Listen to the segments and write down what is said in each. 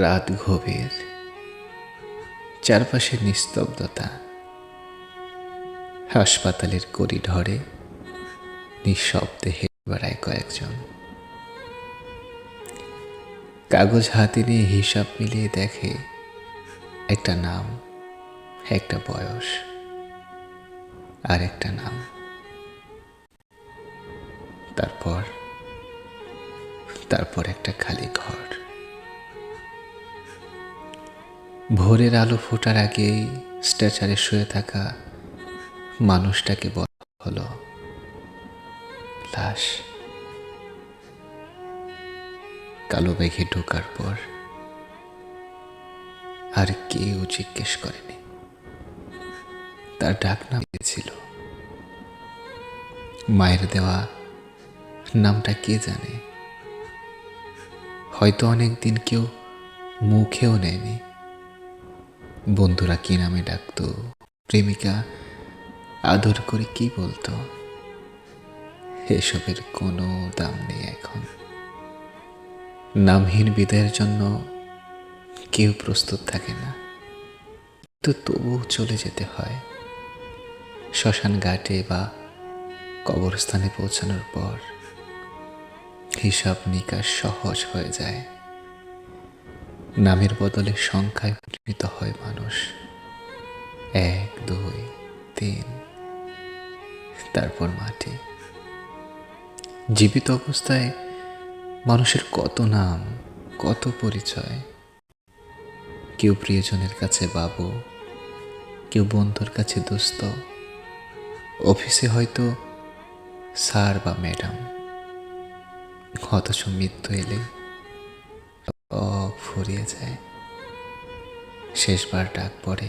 রাত গভীর, চারপাশে নিস্তব্ধতা, হাসপাতালের করিডরে নিঃশব্দে হেঁটে বেড়ায় কয়েকজন। কাগজ হাতে নিয়ে হিসাব মিলিয়ে দেখে একটা নাম, একটা বয়স আর একটা নাম। তারপর তারপর একটা খালি ঘর। ভোরের আলো ফোটার আগেই স্ট্রেচারে শুয়ে থাকা মানুষটাকে বলা হলো লাশ। কালো মেঘে ঢোকার পর আর কেউ জিজ্ঞেস করেনি। তার ডাক নাম ছিল মায়ের দেওয়া নামটা কে জানে? হয়তো অনেক দিন কেউ মুখেও নেয়নি। বন্ধুরা কি নামে ডাকতো? প্রেমিকা আদর করে কি বলতো? এসবের কোনো দাম নেই এখন। নামহীন বিদায়ের জন্য কেউ প্রস্তুত থাকে না। তো তবুও চলে যেতে হয়। শ্মশান ঘাটে বা কবরস্থানে পৌঁছানোর পর হিসাব নিকাশ সহজ হয়ে যায়। নামের বদলে সংখ্যায় পরিণত হয় মানুষ। এক, দুই, তিন। তারপর মাটি। জীবিত অবস্থায় মানুষের কত নাম, কত পরিচয়? কেউ প্রিয়জনের কাছে বাবু, কেউ বন্ধুর কাছে দোস্ত। অফিসে হয়তো স্যার বা ম্যাডাম। অথচ মৃত্যু এলে ফুরিয়ে যায়। শেষবার ডাক পড়ে।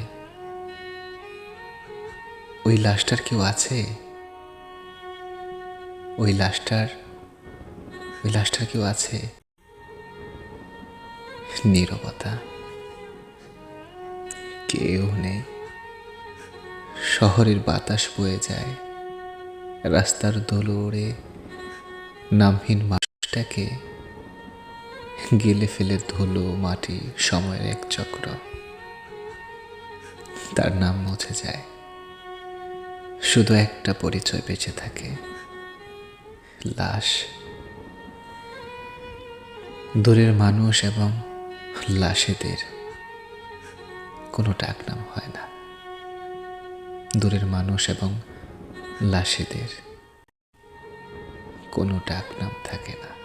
ওই লাশটার কেউ আছে? ওই লাশটার ওই লাশটার কেউ আছে? নীরবতা। কেউ নেই। শহরের বাতাস বয়ে যায়। রাস্তার দোলো নামহীন মানুষটাকে গেলে ফেলে ধুলো মাটি, সময়ের এক চক্র। তার নাম মুছে যায়। শুধু একটা পরিচয় বেঁচে থাকে। লাশ। দূরের মানুষ এবং লাশেদের। কোনো ডাকনাম হয় না। দূরের মানুষ এবং লাশেদের। কোনো ডাকনাম থাকে না।